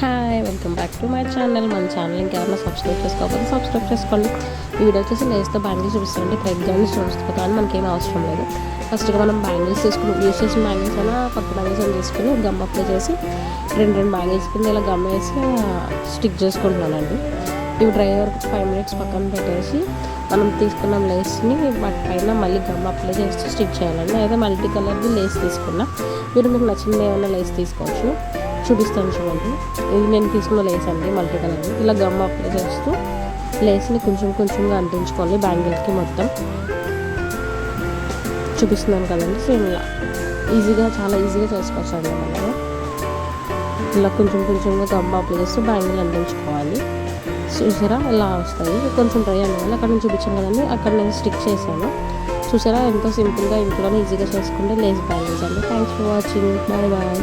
Hi welcome back to my channel మన channel ఇంకెవరైనా subscribe చేసుకోకపోతే సబ్స్క్రైబ్ చేసుకోండి. ఈ వీడియో వచ్చేసి లేస్తే బ్యాంగిల్స్ చూపిస్తుంటే థ్రెడ్ జాయిన్స్ చూపిస్తుంది కానీ మనకేం అవసరం లేదు. ఫస్ట్గా మనం బ్యాంగిల్స్ తీసుకుని యూస్ చేసిన బ్యాంగిల్స్ అయినా కొత్త బ్యాంగిల్స్ అని తీసుకుని గమ్ అప్లై చేసి రెండు రెండు బ్యాంగిల్స్ కింద ఇలా గమ్ వేసి స్టిక్ చేసుకుంటున్నానండి. ఇవి డ్రై వరకు ఫైవ్ మినిట్స్ పక్కన పెట్టేసి మనం తీసుకున్న లేస్ని వాటి పైన మళ్ళీ గమ్ అప్లై చేసి స్టిక్ చేయాలండి. అయితే మల్టీ కలర్ది లేస్ తీసుకున్నా. మీరు మీకు నచ్చింది ఏమైనా లేస్ తీసుకోవచ్చు. చూపిస్తాను చూడండి. ఇది నేను తీసుకున్న లేస్ అండి మల్టీ కలర్. ఇలా గమ్ అప్లై చేస్తూ లేస్ని కొంచెం కొంచెంగా అంటించుకోవాలి బ్యాంగిల్స్కి మొత్తం. చూపిస్తున్నాను కదండి సేమ్ ఇలా. ఈజీగా చాలా ఈజీగా చేసుకోవచ్చు అండి మనం ఇలా కొంచెం కొంచెంగా గమ్ అప్లై చేస్తూ బ్యాంగిల్ అంటించుకోవాలి. చూసారా ఇలా వస్తాయి? కొంచెం ట్రై అండి వల్ల అక్కడ నుంచి చూపించాను కదండి అక్కడ నేను స్టిక్ చేశాను. చూసారా ఎంతో సింపుల్గా ఇంట్లోనే ఈజీగా చేసుకుంటే లేస్ బ్యాంగిల్స్ అండి. Thanks for watching bye bye